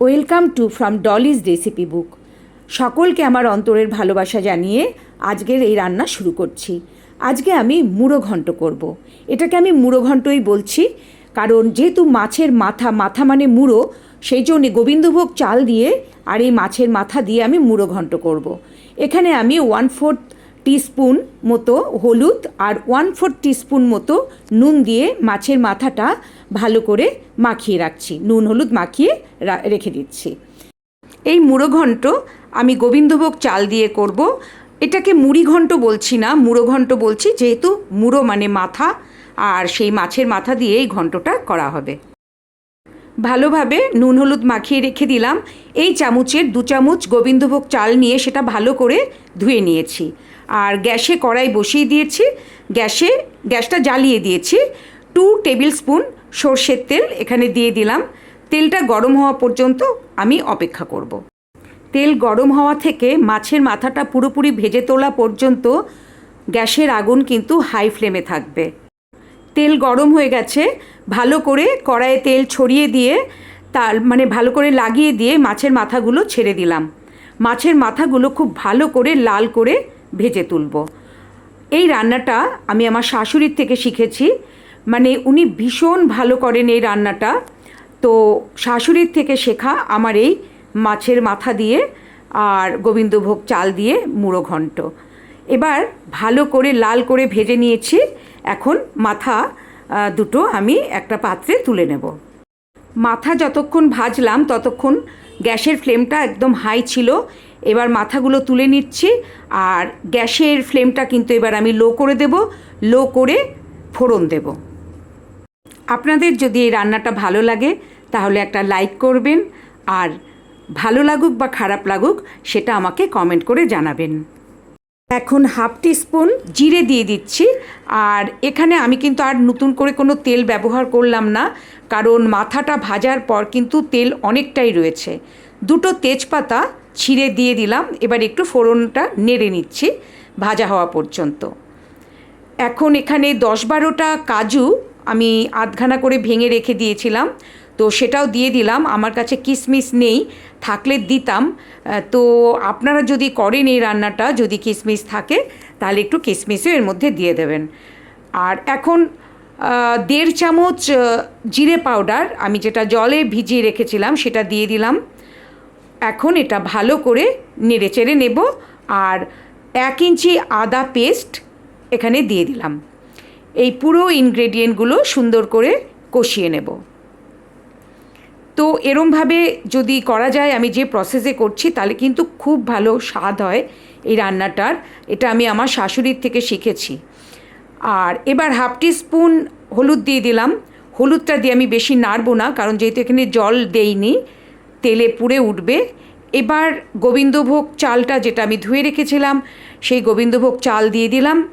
Welcome to from Dolly's recipe book সকলকে আমার অন্তরের ভালোবাসা জানিয়ে আজকের এই রান্না শুরু করছি আজকে আমি মুড়ো ঘন্ট করব। এটাকে আমি মুড়ো ঘন্টই বলছি, কারণ যেহেতু মাছের মাথা মাথা মানে মুড়ো, সেই জন্যে গোবিন্দভোগ চাল দিয়ে আর এই মাছের মাথা দিয়ে আমি মুড়ো ঘন্ট করব। এখানে আমি ওয়ান ফোর্থ টিস্পুন মতো হলুদ আর ওয়ান ফোর্থ টিস্পুন মতো নুন দিয়ে মাছের মাথাটা ভালো করে মাখিয়ে রাখছি। নুন, হলুদ মাখিয়ে রেখে দিচ্ছি। এই মুড়ো ঘন্ট আমি গোবিন্দভোগ চাল দিয়ে করব। এটাকে মুড়ি ঘন্ট বলছি না মুড়ো ঘন্ট বলছি যেহেতু মুড়ো মানে মাথা আর সেই মাছের মাথা দিয়ে এই ঘন্টটা করা হবে। ভালোভাবে নুন, হলুদ মাখিয়ে রেখে দিলাম। এই চামচের দু চামচ গোবিন্দভোগ চাল নিয়ে সেটা ভালো করে ধুয়ে নিয়েছি। আর গ্যাসে কড়াই বসিয়ে দিয়েছি। গ্যাসে, গ্যাসটা জ্বালিয়ে দিয়েছি। টু টেবিল স্পুন সর্ষের তেল এখানে দিয়ে দিলাম। তেলটা গরম হওয়া পর্যন্ত আমি অপেক্ষা করব। তেল গরম হওয়া থেকে মাছের মাথাটা পুরোপুরি ভেজে তোলা পর্যন্ত গ্যাসের আগুন কিন্তু হাই ফ্লেমে থাকবে। তেল গরম হয়ে গেছে। ভালো করে কড়াইয়ে তেল ছড়িয়ে দিয়ে তার মানে ভালো করে লাগিয়ে দিয়ে মাছের মাথাগুলো ছেড়ে দিলাম। মাছের মাথাগুলো খুব ভালো করে লাল করে ভেজে তুলব। এই রান্নাটা আমি আমার শাশুড়ির থেকে শিখেছি। মানে উনি ভীষণ ভালো করেন এই রান্নাটা। তো শাশুড়ির থেকে শেখা আমার এই মাছের মাথা দিয়ে আর গোবিন্দভোগ চাল দিয়ে মুড়ো ঘন্ট। এবার ভালো করে লাল করে ভেজে নিয়েছি। এখন মাথা দুটো আমি একটা পাত্রে তুলে নেব। মাথা যতক্ষণ ভাজলাম, ততক্ষণ গ্যাসের ফ্লেমটা একদম হাই ছিল। এবার মাথাগুলো তুলে নিচ্ছি আর গ্যাসের ফ্লেমটা কিন্তু এবার আমি লো করে দেব, লো করে ফোড়ন দেব। আপনাদের যদি এই রান্নাটা ভালো লাগে, তাহলে একটা লাইক করবেন আর ভালো লাগুক বা খারাপ লাগুক, সেটা আমাকে কমেন্ট করে জানাবেন। এখন হাফ টিস্পুন জিরে দিয়ে দিচ্ছি। আর এখানে আমি কিন্তু আর নতুন করে কোনো তেল ব্যবহার করলাম না, কারণ মাথাটা ভাজার পর কিন্তু তেল অনেকটাই রয়েছে। দুটো তেজপাতা ছিঁড়ে দিয়ে দিলাম, এবার একটু ফোড়নটা নেড়ে নিচ্ছি ভাজা হওয়া পর্যন্ত। এখন এখানে দশ বারোটা কাজু আমি আধখানা করে ভেঙে রেখে দিয়েছিলাম। তো সেটাও দিয়ে দিলাম। আমার কাছে কিশমিশ নেই, থাকলে দিতাম। তো আপনারা যদি করেন এই রান্নাটা, যদি কিশমিশ থাকে, তাহলে একটু কিশমিশও এর মধ্যে দিয়ে দেবেন। আর এখন দেড় চামচ জিরে পাউডার, আমি যেটা জলে ভিজিয়ে রেখেছিলাম, সেটা দিয়ে দিলাম। এখন এটা ভালো করে নেড়ে চেড়ে নেব আর এক ইঞ্চি আদা পেস্ট এখানে দিয়ে দিলাম। এই পুরো ইনগ্রেডিয়েন্টগুলো সুন্দর করে কষিয়ে নেব। তো এরমভাবে যদি করা যায়, আমি যে প্রসেসে করছি, তাহলে কিন্তু খুব ভালো স্বাদ হয় এই রান্নাটার। এটা আমি আমার শাশুড়ির থেকে শিখেছি। আর এবার হাফ টি স্পুন হলুদ দিয়ে দিলাম। হলুদটা দিয়ে আমি বেশি নাড়বো না, কারণ যেহেতু এখানে জল দেইনি, তেলে পুড়ে উঠবে। এবার গোবিন্দভোগ চালটা যেটা আমি ধুয়ে রেখেছিলাম, সেই গোবিন্দভোগ চাল দিয়ে দিলাম।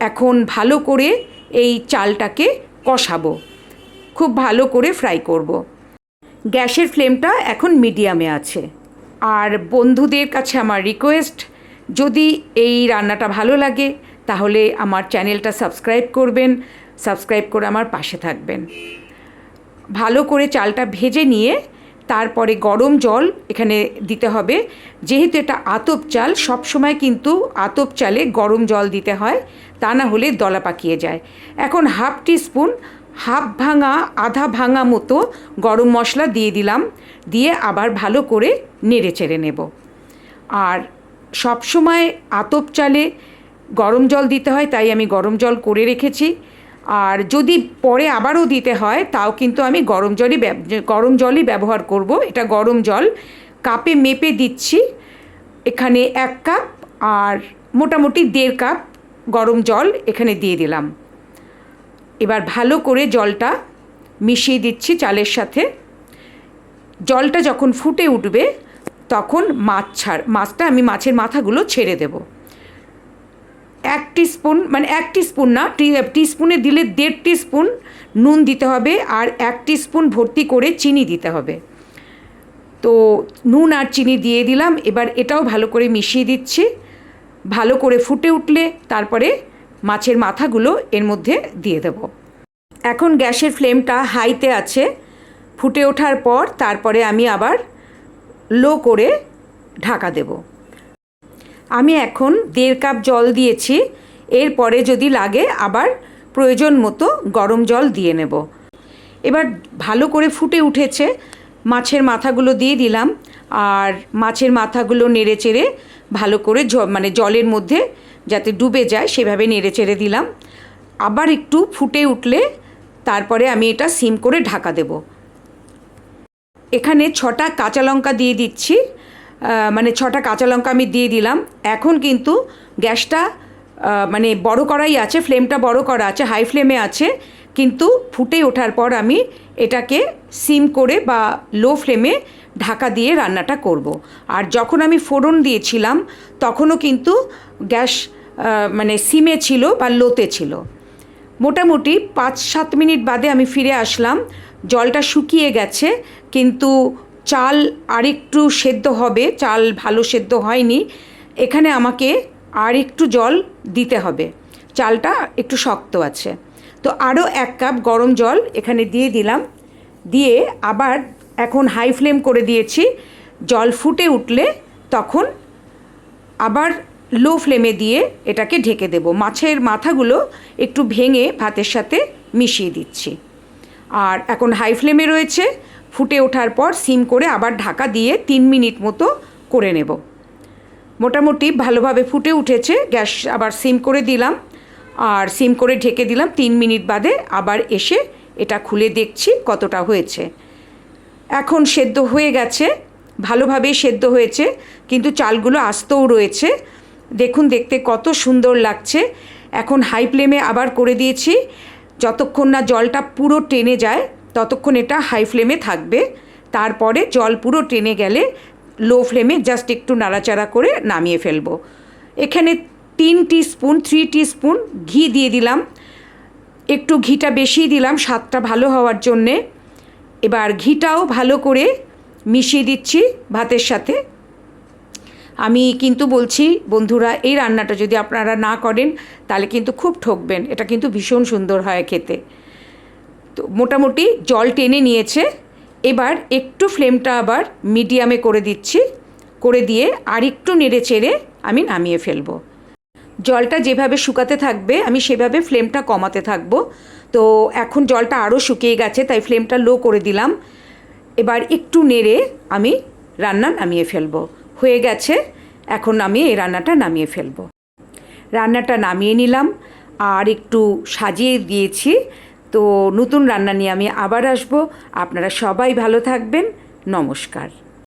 এখন ভালো করে এই চালটাকে কষাবো। খুব ভালো করে ফ্রাই করব। গ্যাসের ফ্লেমটা এখন মিডিয়ামে আছে। আর বন্ধুদের কাছে আমার রিকোয়েস্ট, যদি এই রান্নাটা ভালো লাগে, তাহলে আমার চ্যানেলটা সাবস্ক্রাইব করবেন, সাবস্ক্রাইব করে আমার পাশে থাকবেন। ভালো করে চালটা ভেজে নিয়ে তারপরে গরম জল এখানে দিতে হবে। যেহেতু এটা আতপ চাল, সবসময় কিন্তু আতপ চালে গরম জল দিতে হয়, তা না হলে দলা পাকিয়ে যায়। এখন হাফ টিস্পুন হাফ ভাঙা, আধা ভাঙা মতো গরম মশলা দিয়ে দিলাম, দিয়ে আবার ভালো করে নেড়ে চেড়ে নেব। আর সবসময় আতপ চালে গরম জল দিতে হয়, তাই আমি গরম জল করে রেখেছি। আর যদি পরে আবারও দিতে হয়, তাও কিন্তু আমি গরম জলই গরম জলই ব্যবহার করব। এটা গরম জল। কাপে মেপে দিচ্ছি। এখানে এক কাপ আর মোটামুটি দেড় কাপ গরম জল এখানে দিয়ে দিলাম। এবার ভালো করে জলটা মিশিয়ে দিচ্ছি চালের সাথে। জলটা যখন ফুটে উঠবে, তখন মাছ ছাড়, মাছটা আমি মাছের মাথাগুলো ছেড়ে দেব। এক স্পুন মানে এক স্পুন না, টি স্পুনে দিলে দেড় স্পুন নুন দিতে হবে আর এক স্পুন ভর্তি করে চিনি দিতে হবে। তো নুন আর চিনি দিয়ে দিলাম, এবার এটাও ভালো করে মিশিয়ে দিচ্ছি। ভালো করে ফুটে উঠলে, তারপরে মাছের মাথাগুলো এর মধ্যে দিয়ে দেব। এখন গ্যাসের ফ্লেমটা হাইতে আছে। ফুটে ওঠার পর তারপরে আমি আবার লো করে ঢাকা দেব। আমি এখন দেড় কাপ জল দিয়েছি। এরপরে যদি লাগে আবার প্রয়োজন মতো গরম জল দিয়ে নেব। এবার ভালো করে ফুটে উঠেছে। মাছের মাথাগুলো দিয়ে দিলাম। আর মাছের মাথাগুলো নেড়ে চেড়ে ভালো করে মানে জলের মধ্যে যাতে ডুবে যায়, সেভাবে নেড়ে চেড়ে দিলাম। আবার একটু ফুটে উঠলে তারপরে আমি এটা সিম করে ঢাকা দেব। এখানে ছটা কাঁচা লঙ্কা দিয়ে দিচ্ছি। মানে ছটা কাঁচা লঙ্কা আমি দিয়ে দিলাম। এখন কিন্তু গ্যাসটা মানে বড় করাই আছে, ফ্লেমটা বড় করা আছে, হাই ফ্লেমে আছে। কিন্তু ফুটে ওঠার পর আমি এটাকে সিম করে বা লো ফ্লেমে ঢাকা দিয়ে রান্নাটা করব। আর যখন আমি ফোড়ন দিয়েছিলাম, তখনও কিন্তু গ্যাস মানে সিমে ছিল বা লোতে ছিল। মোটামুটি পাঁচ সাত মিনিট বাদে আমি ফিরে আসলাম। জলটা শুকিয়ে গেছে, কিন্তু চাল আরেকটু সেদ্ধ হবে, চাল ভালো সেদ্ধ হয়নি। এখানে আমাকে আর একটু জল দিতে হবে। চালটা একটু শক্ত আছে। তো আরও এক কাপ গরম জল এখানে দিয়ে দিলাম। দিয়ে আবার এখন হাই ফ্লেম করে দিয়েছি। জল ফুটে উঠলে তখন আবার লো ফ্লেমে দিয়ে এটাকে ঢেকে দেব। মাছের মাথাগুলো একটু ভেঙে ভাতের সাথে মিশিয়ে দিচ্ছি। আর এখন হাই ফ্লেমে রয়েছে। ফুটে ওঠার পর সিম করে আবার ঢাকা দিয়ে তিন মিনিট মতো করে নেব। মোটামুটি ভালোভাবে ফুটে উঠেছে। গ্যাস আবার সিম করে দিলাম। আর সিম করে ঢেকে দিলাম। তিন মিনিট বাদে আবার এসে এটা খুলে দেখছি কতটা হয়েছে। এখন সেদ্ধ হয়ে গেছে, ভালোভাবেই সেদ্ধ হয়েছে, কিন্তু চালগুলো আস্তও রয়েছে। দেখুন, দেখতে কত সুন্দর লাগছে। এখন হাই ফ্লেমে আবার করে দিয়েছি। যতক্ষণ না জলটা পুরো টেনে যায়, ততক্ষণ এটা হাই ফ্লেমে থাকবে। তারপরে জল পুরো টেনে গেলে লো ফ্লেমে জাস্ট একটু নাড়াচাড়া করে নামিয়ে ফেলব। এখানে তিন স্পুন থ্রি স্পুন ঘি দিয়ে দিলাম। একটু ঘিটা বেশি দিলাম, স্বাদটা ভালো হওয়ার জন্যে। এবার ঘিটাও ভালো করে মিশিয়ে দিচ্ছি ভাতের সাথে। আমি কিন্তু বলছি, বন্ধুরা, এই রান্নাটা যদি আপনারা না করেন, তাহলে কিন্তু খুব ঠকবেন। এটা কিন্তু ভীষণ সুন্দর হয় খেতে। তো মোটামুটি জল টেনে নিয়েছে। এবার একটু ফ্লেমটা আবার মিডিয়ামে করে দিচ্ছি। করে দিয়ে আর একটু নেড়ে চেড়ে আমি নামিয়ে ফেলব। জলটা যেভাবে শুকাতে থাকবে, আমি সেভাবে ফ্লেমটা কমাতে থাকব। তো এখন জলটা আরও শুকিয়ে গেছে, তাই ফ্লেমটা লো করে দিলাম। এবার একটু নেড়ে আমি রান্না নামিয়ে ফেলব। হয়ে গেছে, এখন আমি এই রান্নাটা নামিয়ে ফেলব। রান্নাটা নামিয়ে নিলাম, আর একটু সাজিয়ে দিয়েছি। তো নতুন রান্না নিয়ে আমি আবার আসব। আপনারা সবাই ভালো থাকবেন। নমস্কার।